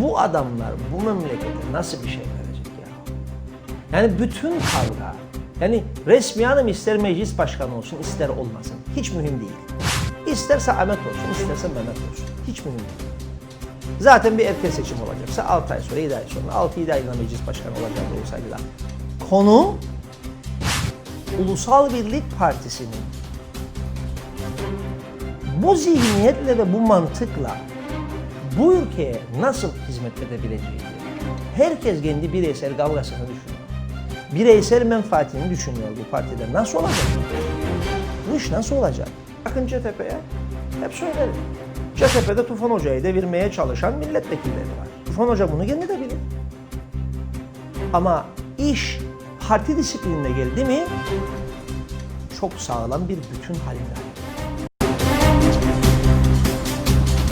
Bu adamlar bu memlekete nasıl bir şey verecek ya? Yani bütün kavga, yani resmi hanım ister meclis başkanı olsun, ister olmasın. Hiç mühim değil. İsterse Ahmet olsun, isterse Mehmet olsun. Hiç mühim değil. Zaten bir erken seçim olacaksa 6 ay sonra, 7 ay sonra, 6-7 ayda meclis başkanı olacak olsaydı da. Konu Ulusal Birlik Partisi'nin bu zihniyetle ve bu mantıkla bu ülkeye nasıl hizmet edebileceği. Herkes kendi bireysel kavgasını düşünüyor. Bireysel menfaatini düşünüyor bu partide. Nasıl olacak? Bu iş nasıl olacak? Bakın Cetepe'ye hep söylerim. Cetepe'de Tufan Hoca'yı devirmeye çalışan milletvekilleri var. Tufan Hoca bunu kendi de bilir. Ama iş parti disiplinine geldi mi çok sağlam bir bütün haline